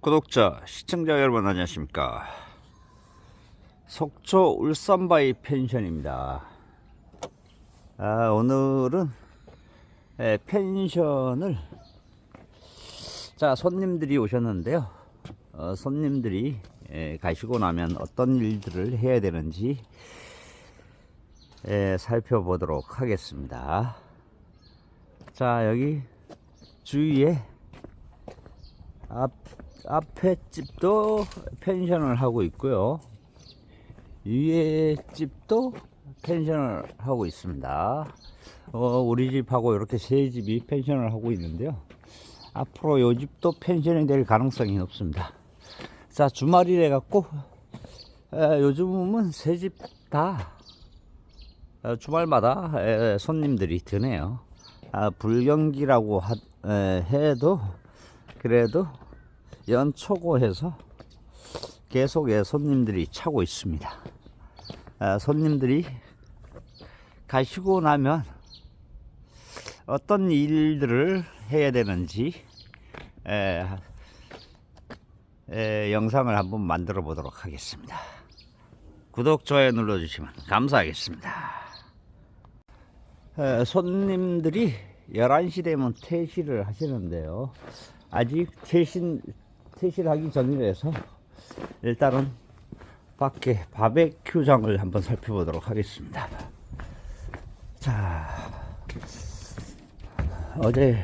구독자, 시청자 여러분 안녕하십니까. 속초 울산바이 펜션입니다. 아, 오늘은 에, 펜션을 자 손님들이 오셨는데요. 어, 손님들이 에, 가시고 나면 어떤 일들을 해야 되는지 에, 살펴보도록 하겠습니다. 자 여기 주위에 앞, 앞에 집도 펜션을 하고 있고요. 위에 집도 펜션을 하고 있습니다. 어, 우리 집하고 이렇게 세 집이 펜션을 하고 있는데요. 앞으로 요 집도 펜션이 될 가능성이 높습니다. 자, 주말이래 갖고, 에, 요즘은 세 집 다 주말마다 에, 손님들이 드네요. 아, 불경기라고 하, 에, 해도 그래도 연초고해서 계속 예, 손님들이 차고 있습니다. 아, 손님들이 가시고 나면 어떤 일들을 해야 되는지 에, 에, 영상을 한번 만들어 보도록 하겠습니다. 구독, 좋아요 눌러주시면 감사하겠습니다. 에, 손님들이 11시 되면 퇴실을 하시는데요. 아직 퇴실, 퇴실하기 전이라서 일단은 밖에 바베큐장을 한번 살펴보도록 하겠습니다. 자, 어제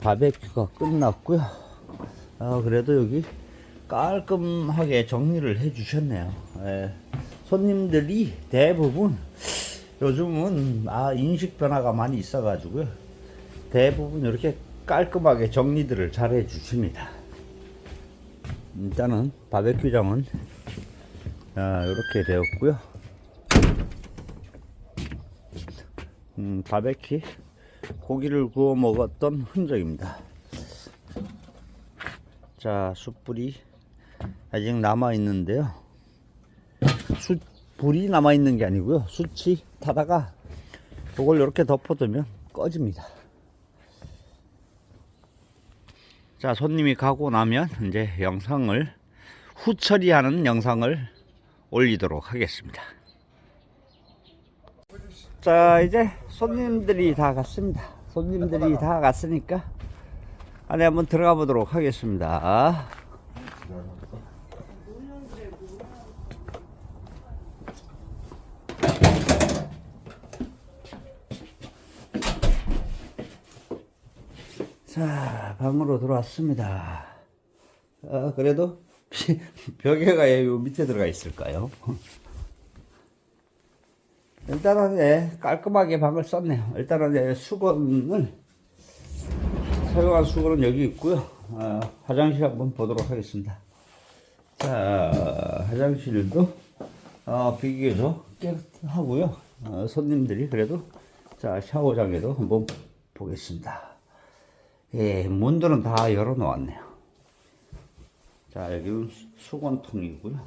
바베큐가 끝났고요. 아, 그래도 여기 깔끔하게 정리를 해 주셨네요. 예, 손님들이 대부분 요즘은 아, 인식 변화가 많이 있어 가지고요. 대부분 이렇게 깔끔하게 정리들을 잘 해 주십니다. 일단은 바베큐장은 아, 이렇게 되었고요. 음, 바베큐 고기를 구워 먹었던 흔적입니다. 자, 숯불이 아직 남아 있는데요. 숯불이 남아 있는 게 아니고요. 숯이 타다가 이걸 이렇게 덮어두면 꺼집니다. 자, 손님이 가고 나면 이제 영상을 후처리하는 영상을 올리도록 하겠습니다. 자, 이제 손님들이 다 갔습니다. 손님들이 다 갔으니까 안에 한번 들어가 보도록 하겠습니다. 자, 방으로 들어왔습니다. 아, 그래도 벽에가 요 밑에 들어가 있을까요? 일단은 예, 깔끔하게 방을 썼네요. 일단은 예, 수건을 사용한 수건은 여기 있고요. 아, 화장실 한번 보도록 하겠습니다. 자, 화장실도 어, 비교적 깨끗하고요. 어, 손님들이 그래도 자 샤워장에도 한번 보겠습니다. 예, 문들은 다 열어 놓았네요. 자, 여기는 수- 수건통이고요.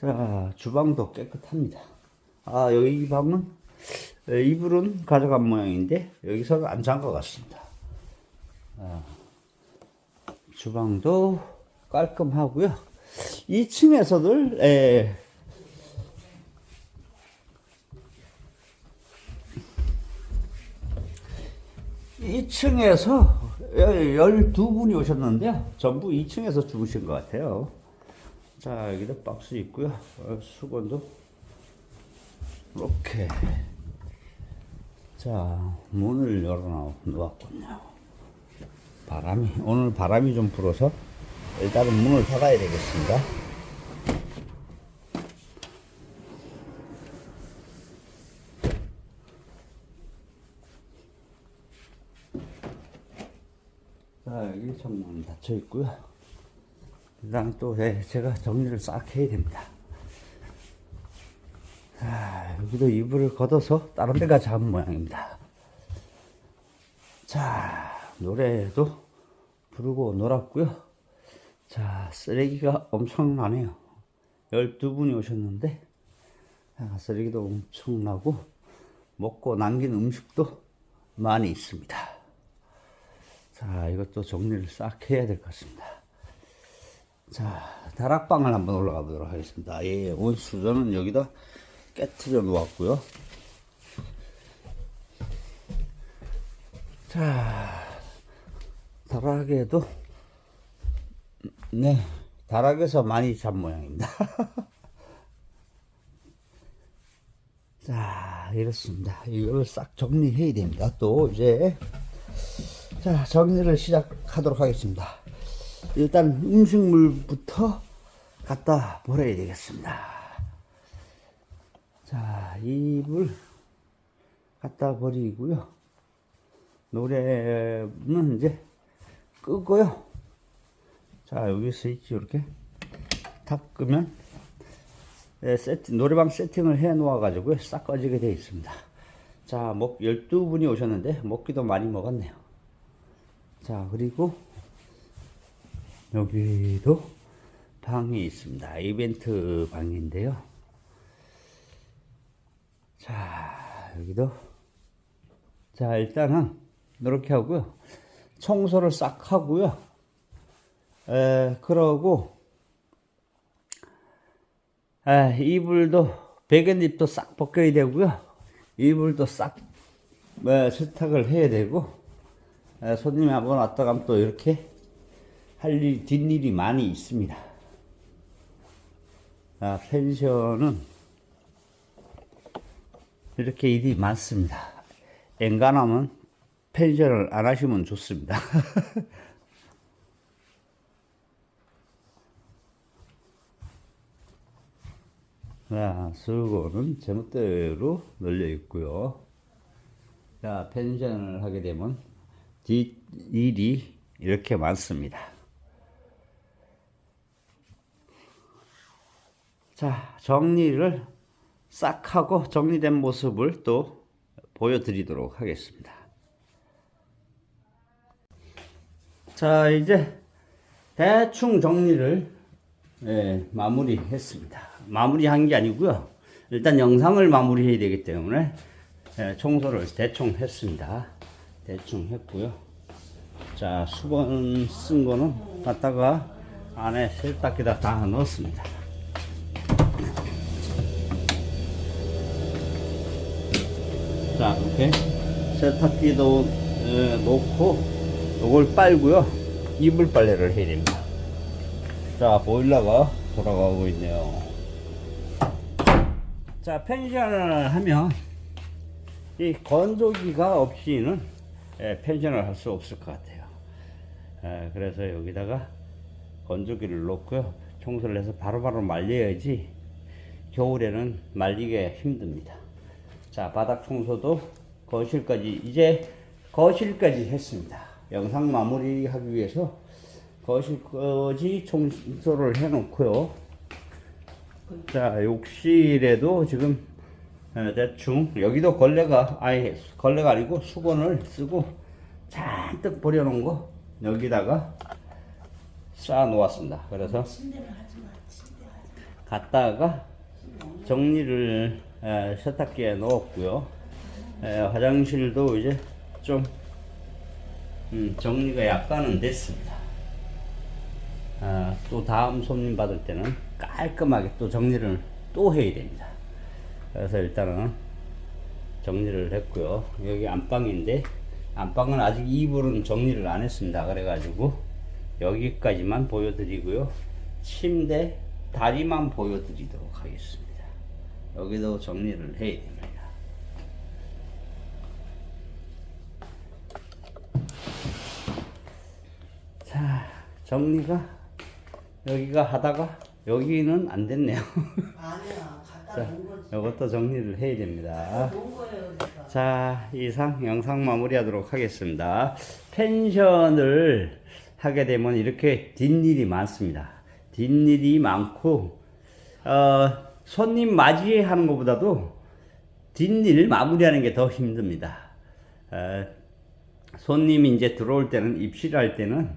자, 주방도 깨끗합니다. 아, 여기 이 방은 에, 이불은 가져간 모양인데 여기서는 안 잔 것 같습니다. 아, 주방도 깔끔하고요. 2층에서들 에, 2층에서 12분이 오셨는데요. 전부 2층에서 주무신 것 같아요. 자, 여기도 박스 있고요. 어, 수건도 이렇게. 자, 문을 열어 놓았군요. 바람이, 오늘 바람이 좀 불어서 일단은 문을 닫아야 되겠습니다. 자, 정문 닫혀 있고요. 일단 또 예, 제가 정리를 싹 해야 됩니다. 자, 여기도 이불을 걷어서 다른 데 가자 한 모양입니다. 자, 노래도 부르고 놀았고요. 자, 쓰레기가 엄청나네요. 12분이 오셨는데, 아, 쓰레기도 엄청나고, 먹고 남긴 음식도 많이 있습니다. 자, 이것도 정리를 싹 해야 될 것 같습니다. 자, 다락방을 한번 올라가 보도록 하겠습니다. 예, 온 수저는 여기다 깨트려 놓았고요. 자, 다락에도, 네, 다락에서 많이 잔 모양입니다. 자, 이렇습니다. 이걸 싹 정리해야 됩니다. 또 이제 자, 정리를 시작하도록 하겠습니다. 일단 음식물부터 갖다 버려야 되겠습니다. 자, 이불 갖다 버리고요. 노래는 이제 끄고요. 자, 여기 스위치 이렇게 탁 끄면 예, 세팅, 노래방 세팅을 해 놓아 가지고 싹 꺼지게 되어 있습니다. 자, 먹 12분이 오셨는데 먹기도 많이 먹었네요. 자, 그리고 여기도 방이 있습니다. 이벤트 방인데요. 자, 여기도 자, 일단은 이렇게 하고요. 청소를 싹 하고요. 에, 그러고 아, 이불도 베갯잎도 싹 벗겨야 되고요. 이불도 싹 어, 세탁을 해야 되고 에, 손님이 한 번 왔다 가면 또 이렇게 할 일, 뒷일이 많이 있습니다. 아, 펜션은 이렇게 일이 많습니다. 엔간하면 펜션을 안 하시면 좋습니다. 자, 수고는 제멋대로 널려 있고요. 자, 펜션을 하게 되면 뒷 일이 이렇게 많습니다. 자, 정리를 싹 하고 정리된 모습을 또 보여드리도록 하겠습니다. 자, 이제 대충 정리를 예, 마무리했습니다. 마무리한 게 아니고요. 일단 영상을 마무리해야 되기 때문에 예, 청소를 대충 했습니다. 대충 했고요. 자, 수건 쓴 거는 갖다가 안에 세탁기다 다 넣었습니다. 자, 이렇게 세탁기도 에, 놓고 이걸 빨고요. 이불 빨래를 해야 됩니다. 자, 보일러가 돌아가고 있네요. 자, 펜션을 하면 이 건조기가 없이는 예, 펜션을 할 수 없을 것 같아요. 예, 그래서 여기다가 건조기를 놓고요. 청소를 해서 바로 바로 말려야지 겨울에는 말리기가 힘듭니다. 자, 바닥 청소도 거실까지, 이제 거실까지 했습니다. 영상 마무리하기 위해서 거실까지 청소를 해 놓고요. 자, 욕실에도 지금 어, 대충 여기도 걸레가 아예 걸레가 아니고 수건을 쓰고 잔뜩 버려놓은 거 여기다가 쌓아 놓았습니다. 그래서 갔다가 정리를 에, 세탁기에 넣었고요. 에, 화장실도 이제 좀 음, 정리가 약간은 됐습니다. 아, 또 다음 손님 받을 때는 깔끔하게 또 정리를 또 해야 됩니다. 그래서 일단은 정리를 했고요. 여기 안방인데 안방은 아직 이불은 정리를 안 했습니다. 그래가지고 여기까지만 보여드리고요. 침대 다리만 보여드리도록 하겠습니다. 여기도 정리를 해야 됩니다. 자, 정리가 여기가 하다가 여기는 안 됐네요. 아니야, 자. 이것도 정리를 해야 됩니다. 자, 이상 영상 마무리하도록 하겠습니다. 펜션을 하게 되면 이렇게 뒷일이 많습니다. 뒷일이 많고, 어, 손님 맞이하는 것보다도 뒷일 마무리하는 게 더 힘듭니다. 어, 손님이 이제 들어올 때는 입실 할 때는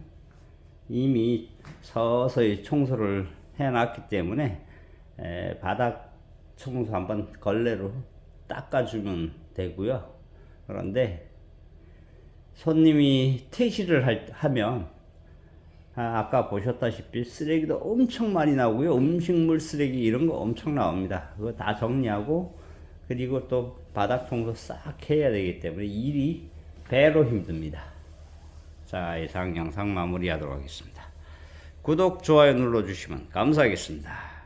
이미 서서히 청소를 해놨기 때문에 에, 바닥 청소 한번 걸레로 닦아주면 되고요. 그런데 손님이 퇴실을 할- 하면 아, 아까 보셨다시피 쓰레기도 엄청 많이 나오고요. 음식물 쓰레기 이런 거 엄청 나옵니다. 그거 다 정리하고 그리고 또 바닥 청소 싹 해야 되기 때문에 일이 배로 힘듭니다. 자, 이상 영상 마무리하도록 하겠습니다. 구독, 좋아요 눌러주시면 감사하겠습니다.